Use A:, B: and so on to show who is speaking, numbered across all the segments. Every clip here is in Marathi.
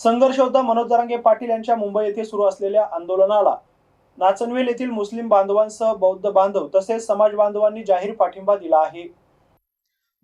A: संघर्ष होता. मनोज दरांगे पाटील यांच्या मुंबई येथे सुरू असलेल्या आंदोलनाला. नाचनवेल येथील मुस्लिम बांधवांसह बौद्ध बांधव तसेच समाज बांधवांनी जाहीर पाठिंबा दिला आहे.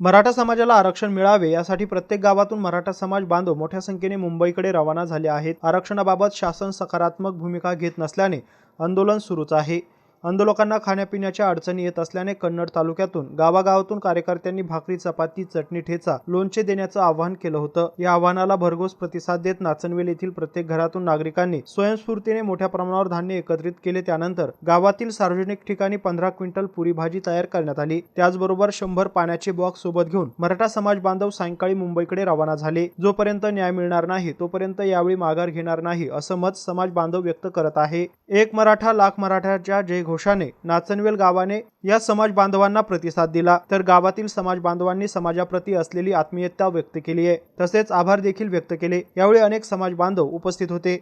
A: मराठा समाजाला आरक्षण मिळावे यासाठी प्रत्येक गावातून मराठा समाज बांधव मोठ्या संख्येने मुंबईकडे रवाना झाले आहेत. आरक्षणाबाबत शासन सकारात्मक भूमिका घेत नसल्याने आंदोलन सुरूच आहे. आंदोलकांना खाण्यापिण्याच्या अडचणी येत असल्याने कन्नड तालुक्यातून गावागावातून कार्यकर्त्यांनी भाकरी चपाती चटणी ठेचा लोणचे देण्याचं आवाहन केलं होतं. या आव्हानाला भरघोस प्रतिसाद देत नाचनवेल येथील प्रत्येक घरातून नागरिकांनी स्वयंस्फूर्तीने मोठ्या प्रमाणावर धान्य एकत्रित केले. त्यानंतर गावातील सार्वजनिक ठिकाणी पंधरा क्विंटल पुरी भाजी तयार करण्यात आली. त्याचबरोबर शंभर पाण्याचे बॉक्स सोबत घेऊन मराठा समाज बांधव सायंकाळी मुंबईकडे रवाना झाले. जोपर्यंत न्याय मिळणार नाही तोपर्यंत यावेळी माघार घेणार नाही असं मत समाज बांधव व्यक्त करत आहे. एक मराठा लाख मराठ्याच्या जय घोषाने नाचनवेल गावाने या समाज बांधवांना प्रतिसाद दिला. तर गावातील समाज बांधवांनी समाजाप्रती असलेली आत्मीयता व्यक्त केली आहे. तसेच आभार देखील व्यक्त केले. यावेळी अनेक समाज बांधव उपस्थित होते.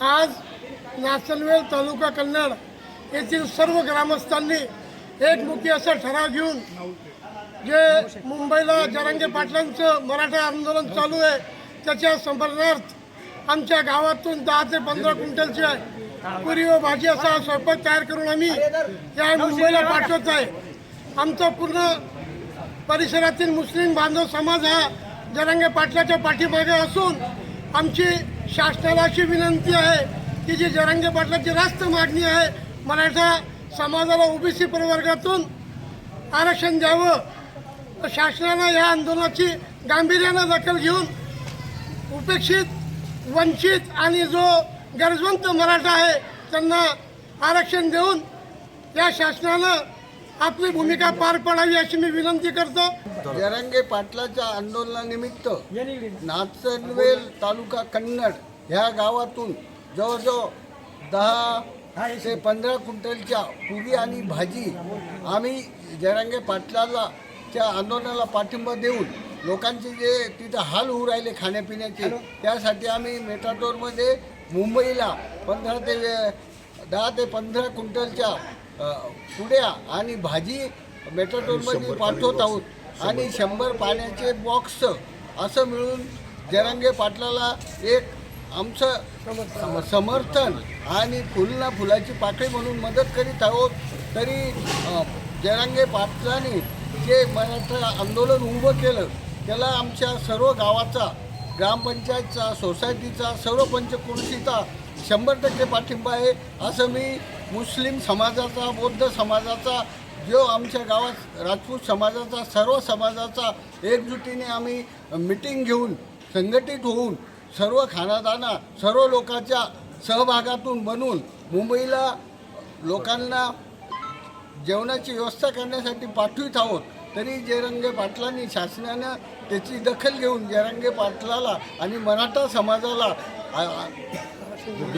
B: आज नाचनवेल तालुका कन्नड येथील सर्व ग्रामस्थांनी एकमुखी असा ठराव घेऊन जे मुंबईला जरांगे पाटलांचं मराठा आंदोलन चालू आहे त्याच्या समर्थनार्थ आमच्या गावातून दहा ते पंधरा क्विंटलचे पुरी व भाजी असा स्वयंपाक तयार करून आम्ही या मुंबईला पाठवत आहे. आमचा पूर्ण परिसरातील मुस्लिम बांधव समाज हा जरांगे पाटलाच्या पाठीमागे असून आमची शासनाला अशी विनंती आहे की जी जरांगे पाटलाची रास्त मागणी आहे मराठा समाजाला ओबीसी प्रवर्गातून आरक्षण द्यावं. शासनानं या आंदोलनाची गांभीर्यानं दखल घेऊन उपेक्षित वंचित आणि जो गरजवंत मराठा आहे त्यांना आरक्षण देऊन या शासनानं आपली भूमिका पार पाडावी अशी मी विनंती करतो.
C: जरंगे पाटलाच्या आंदोलनानिमित्त नाचनवेल तालुका कन्नड ह्या गावातून जवळजवळ दहा ते पंधरा क्विंटलच्या पुरी आणि भाजी आम्ही जरंगे पाटलाला त्या आंदोलनाला पाठिंबा देऊन लोकांचे जे तिथं हाल होऊ राहिले खाण्यापिण्याचे त्यासाठी आम्ही मेटाडोरमध्ये मुंबईला पंधरा ते दहा ते पंधरा क्विंटलच्या पुड्या आणि भाजी मेटाडोरमध्ये पाठवत आहोत. आणि शंभर. पाण्याचे बॉक्स असं मिळून जरांगे पाटलाला एक आमचं सम- समर्थन आणि फुलना फुलाची पाकळी म्हणून मदत करीत आहोत. तरी जरांगे पाटलाने जे मराठा आंदोलन उभं केलं त्याला आमच्या सर्व गावाचा ग्रामपंचायतचा सोसायटीचा सर्व पंचक्रोशीचा शंभर टक्के पाठिंबा आहे. असं मी मुस्लिम समाजाचा बौद्ध समाजाचा जो आमच्या गावात राजपूत समाजाचा सर्व समाजाचा एकजुटीने आम्ही मिटिंग घेऊन संघटित होऊन सर्व खानादाना सर्व लोकांच्या सहभागातून बनून मुंबईला लोकांना जेवणाची व्यवस्था करण्यासाठी पाठवित आहोत. तरी जयरंगे पाटलांनी शासनानं त्याची दखल घेऊन जयरंगे पाटलाला आणि मराठा समाजाला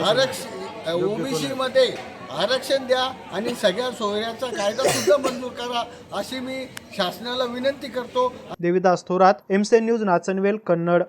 C: आरक्ष ओबीसीमध्ये आरक्षण द्या आणि सगळ्या सोयऱ्याचा कायदा सुद्धा मंजूर करा अशी मी शासनाला विनंती करतो.
A: देविदास थोरात एमसेन न्यूज नाचनवेल कन्नड.